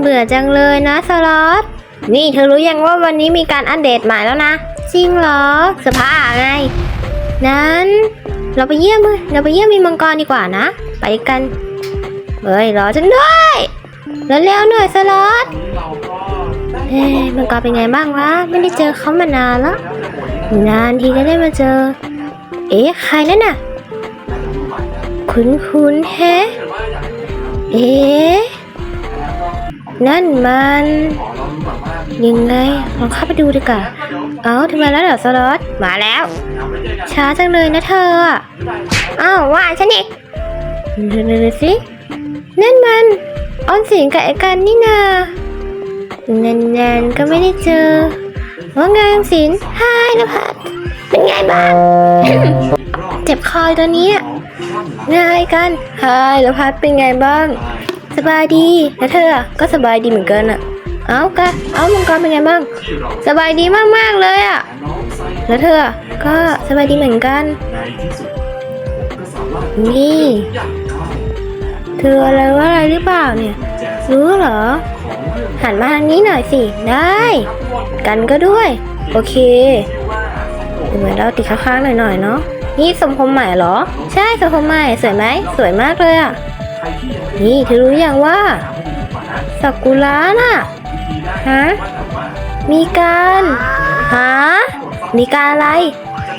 เบื่อจังเลยนะสล็อต นี่เธอรู้ยังว่าวันนี้มีการอัปเดตใหม่แล้วนะ จริงเหรอสภาไง นั้น เราไปเยี่ยมเลยเราไปเยี่ยมมีมังกรดีกว่านะ ไปกัน เฮ้ยรอฉันด้วยแล้วเร็วๆหน่อยสล็อตเฮ้ยมังกรเป็นไงบ้างวะ ไม่ได้เจอเขามานานแล้ว นานทีก็ได้มาเจอ เอ๊ะใครนั่นน่ะ คุ้นคุ้นแฮะ เอ๊ะ นั่นมันยังไงลองเข้าไปดูดีกว่าเอ้าทำไมแล้วเหรอสล็อตมาแล้ว ช้าจังเลยนะเธออะอ้าวว่าฉันอีกดูดูสินั่นมันออนสิงกับไอ้กันนี่นานานๆก็ไม่ได้เจอว่าไงออมสินฮายนภัสเป็นไงบ้างเจ็บคอตัวเนี้ยง่ายกันฮายนภัสเป็นไงบ้าง สบายดีแล้วเธอก็สบายดีเหมือนกันอะเอากะเอามังกรเป็นไงบ้าง สบายดีมากๆเลยอะแล้วเธอก็สบายดีเหมือนกัน นี่ เธออะไรว่าอะไรหรือเปล่าเนี่ย รู้เหรอ หันมาทางนี้หน่อยสิ ได้ กันก็ด้วย โอเคเหมือนเราติดค้างๆหน่อยๆเนาะ นี่สมผมใหม่เหรอ ใช่สมผมใหม่ สวยไหม สวยมากเลยอะ นี่เธอรู้ยังว่าสักุระน่ะฮะมีการฮะมีการอะไร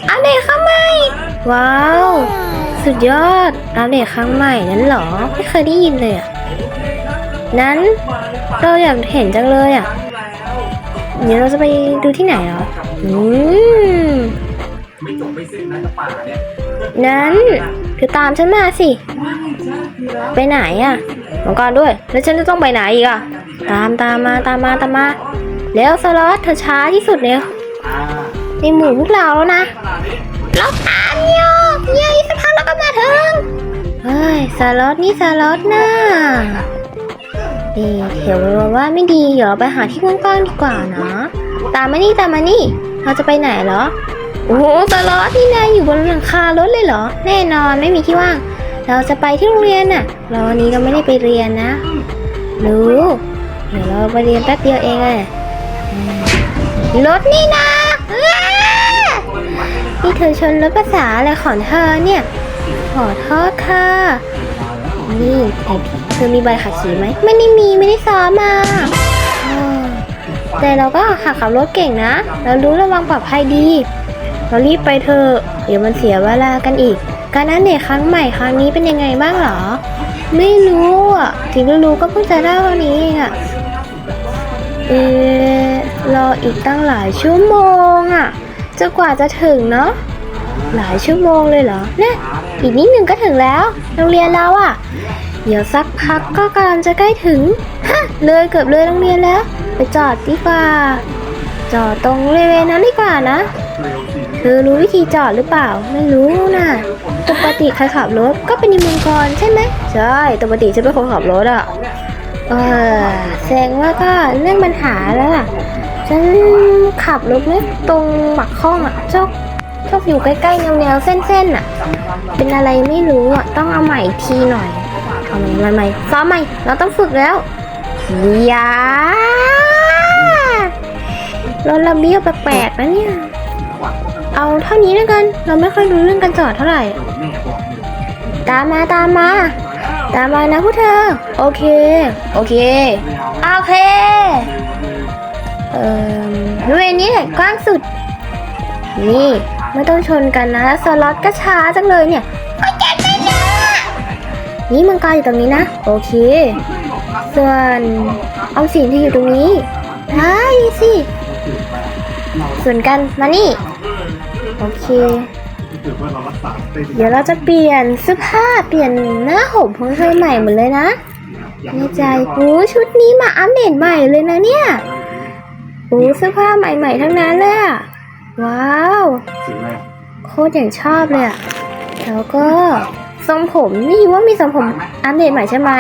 อัปเดตครั้งใหม่ ว้าว สุดยอดอัปเดตครั้งใหม่นั้นเหรอ ไม่เคยได้ยินเลยอะนั้นเราอยากเห็นจังเลยอะเดี๋ยวเราจะไปดูที่ไหนเหรออืมไม่จบไม่สิ้นนะกับป่า เนี่ยนั้นคือตามฉันมาสิ ไปไหนอะมังกรด้วย แล้วฉันจะต้องไปไหนอีกอะ ตามตามมาตามมาตามมา แล้วสล็อตเธอช้าที่สุดเนี่ยในหมู่พวกเราแล้วนะขาดนี้เราตามโยกเย้ยสักพักเราก็มาถึง เฮ้ยสล็อตนี่สล็อตนะเอ๊ะเดี๋ยวว่าไม่ดีเดี๋ยวเราไปหาที่กว้างๆดีกว่านะ ตามมานี่ตามมานี่ เราจะไปไหนเหรอ โอ้โหสล็อตนี่นายอยู่บนหลังคารถเลยเหรอ แน่นอนไม่มีที่ว่าง เราจะไปที่โรงเรียนน่ะ เราวันนี้เราไม่ได้ไปเรียนนะรู้เดี๋ยวเราไปเรียนแป๊บเดียวเองอะอืมรถนี่นะอ้านี่เธอชนรถภาษาอะไรของเธอเนี่ย ขอโทษค่ะ นี่ไหนเธอมีใบขับขี่ไหม ไม่ได้มีไม่ได้ซ้อมมาแต่เราก็หักขับรถเก่งนะ เรารู้ระวังปลอดภัยดี เรารีบไปเถอะเดี๋ยวมันเสียเวลากันอีก การอัปเดตครั้งใหม่ครั้งนี้เป็นยังไงบ้างเหรอ ไม่รู้อะถึงรู้ก็เพิ่งจะได้วันนี้เองอะเออรออีกตั้งหลายชั่วโมงอะจนกว่าจะถึงเนาะหลายชั่วโมงเลยเหรอเนี่ยอีกนิดหนึ่งก็ถึงแล้วโรงเรียนเราอะ เดี๋ยวสักพักก็กำลังจะใกล้ถึงฮะเลยเกือบเลยโรงเรียนแล้ว ไปจอดดีกว่าจอดตรงบริเวณนั้นดีกว่านะ เธอรู้วิธีจอดหรือเปล่า ไม่รู้นะปกติใครขับรถก็เป็นนิมงกรใช่ไหมใช่ปกติจะเป็นคนขับรถอะเออแสดงว่าก็เรื่องปัญหาแล้วล่ะฉันขับรถไม่ตรงหมักข้องอะชอบชอบอยู่ใกล้ๆแนวๆเส้นๆอะ เป็นอะไรไม่รู้อะต้องเอาใหม่ทีหน่อยเอาใหม่ใหม่ซ้อมใหม่เราต้องฝึกแล้วยารถราเบียวแปลกๆนะเนี่ย เอาเท่านี้แล้วกัน เราไม่ค่อยรู้เรื่องการจอดเท่าไหร่ ตามมาตามมา ตามมานะพวกเธอ โอเค โอเค โอเค เอ่อบริเวณนี้แหละกว้างสุด นี่ไม่ต้องชนกันนะ สล็อตก็ช้าจังเลยเนี่ยก็แกไม่เยอะนี่มังกรอยู่ตรงนี้นะ โอเค ส่วนออมสินที่อยู่ตรงนี้ได้สิ ส่วนกันมานี่ โอเคถือว่าเรารักษาได้ดีเดี๋ยวเราจะเปลี่ยนเสื้อผ้าเปลี่ยนหน้าห่มของเธอใหม่หมดเลยนะในใจโอ้ชุดนี้มาอัปเดตใหม่เลยนะเนี่ยโอ้เสื้อผ้าใหม่ๆทั้งนั้นเลยอะว้าวสิ่งแรกโคตรอย่างชอบเลยอะแล้วก็ทรงผมนี่ว่ามีทรงผมอัปเดตใหม่ใช่ไหม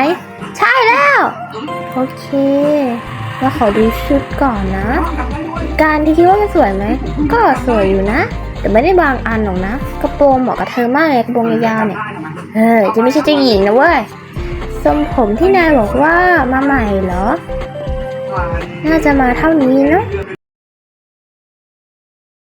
ใช่แล้วโอเคเราขอดูชุดก่อนนะ การที่คิดว่ามันสวยไหมก็สวยอยู่นะ แต่ไม่ได้บางอันหรอกนะ กระโปรงเหมาะกับเธอมากเลยกระโปรงยาวๆเนี่ยเฮ้ยจะไม่ใช่เจ้าหญิงนะเว้ยทรงผมที่นายบอกว่ามาใหม่เหรอ น่าจะมาเท่านี้เนอะ